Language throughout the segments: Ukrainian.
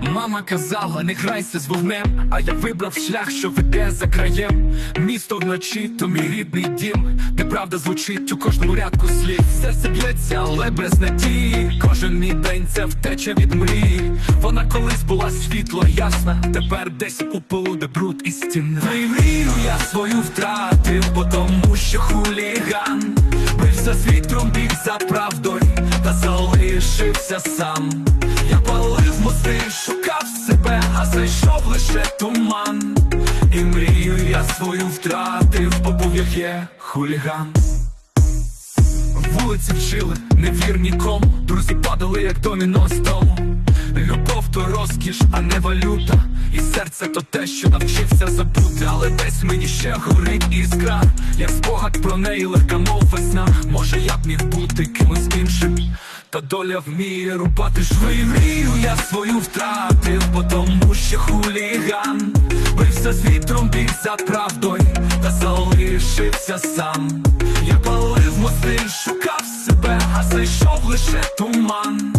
Мама казала, не грайся з вогнем, а я вибрав шлях, що веде за краєм. Місто вночі, то мій рідний дім, де правда звучить у кожному рядку слів. Серце б'ється, але без надії. Кожен мій день це втеча від мрії. Вона колись була світло ясна, тепер десь у полу, де бруд і стіна. Та мрію я свою втратив, бо тому що хуліган бився з вітром, біг за правдою, та залишився сам. Я палив шукав себе, а зайшов лише туман. І мрію я свою втратив, бо був як є хуліган. Вулиці вчили, не вір нікому, друзі падали, як доміно з дому. Любов то розкіш, а не валюта. І серце то те, що навчився забути, але десь мені ще горить іскра. Як спогад про неї легка мов весна. Може я б міг бути кимось іншим. Та доля вміє рубати шви Мрію я свою втратив, бо тому що хуліган Бився з вітром, біг за правдою, та залишився сам. Я палив мости, шукав себе, а зайшов лише туман.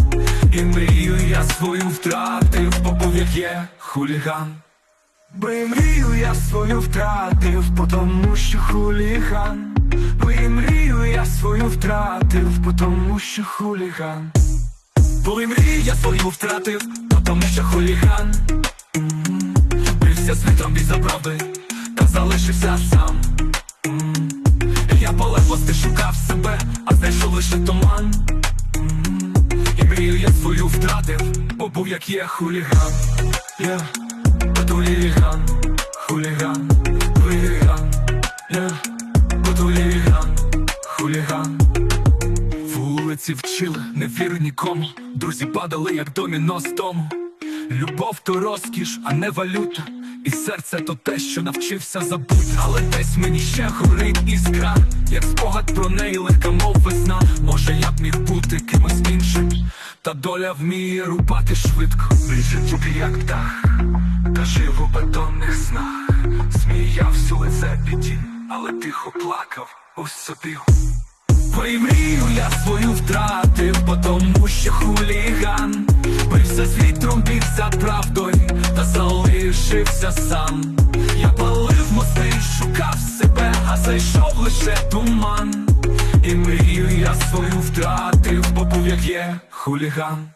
І мрію я свою втратив, бо був як є хуліган. Бо і мрію я свою втратив, бо тому що хуліган. Бо і мрію я свою втратив, тому що хуліган. І мрію я свою втратив, бо тому що хуліган. Бився з вітром і за та залишився сам. Я полегости шукав себе, а знайшов лише туман. І мрію я свою втратив, бо був як є хуліган. Я хуліган, хуліган, хуліган, вчили, не вір нікому. Друзі падали, як доміно з дому. Любов то розкіш, а не валюта. І серце то те, що навчився забути. Але десь мені ще горить іскра, як спогад про неї легка мов весна. Може я б міг бути кимось іншим. Та доля вміє рубати швидко. Життя як птах, та жив у бетонних снах. Сміявся у лице біді, але тихо плакав ось собі. Бо і мрію я свою що хуліган Бився з вітром, правдою, та залишився сам. Я палив мости, шукав себе, а зайшов лише туман. І мрію я свою втратив, бо був як є хуліган.